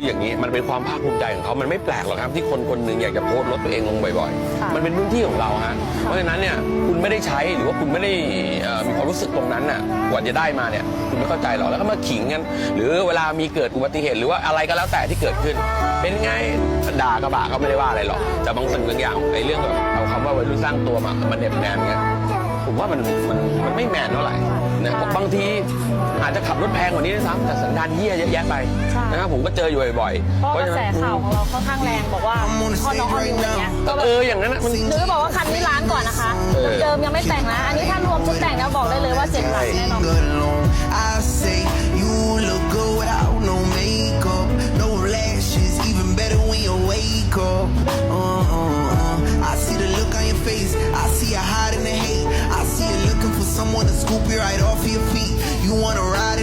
คืออย่างนี้มันเป็นความภาคภูมิใจของเขามันไม่แปลกหรอกครับที่คนคนหนึ่งอยากจะโพสต์รถตัวเองลงบ่อยค่ะๆมันเป็นพื้นที่ของเราฮะเพราะฉะนั้นเนี่ยคุณไม่ได้ใช้หรือว่าคุณไม่ได้เอ่อมีความรู้สึกตรงนั้นน่ะกว่าจะได้มาเนี่ยคุณไม่เข้าใจหรอกแล้วก็มาขิงกันหรือเวลามีเกิดอุบัติเหตุหรือว่าอะไรก็แล้วแต่ที่เกิดขึ้น เป็นไงด่ากระบะก็ไม่ได้ว่าอะไรหรอกแต่บางสิ่งบางอย่างไอ้เรื่องแบบเอาคำว่าวัยรุ่นสร้างตัวมามันเน็บแนมเงี้ยผมว่ามันมันมันไม่แมนเท่าไหร่นะ บางทีอาจจะขับรถแพงกว่านี้ด้วยซ้ำแต่สันดานเหี้ยเยอะแยะไปใช่ นะครับผมก็เจออยู่บ่อยๆเพราะกระแสข่าวของเราค่อนข้างแรงบอกว่าพ่อน้องออลิวอย่างเงี้ยก็แบเอบออย่างนั้นน่ะมันหรือบอกว่าคันนี้ล้านก่อนนะคะเออ เดิมๆยังไม่แต่งนะ อันนี้ถ้ารวมชุดแต่งแล้วบอกได้เลยว่าเจ็ดหลักแน่นอน Sing along. I say someone to scoop you right off your feet. You wanna ride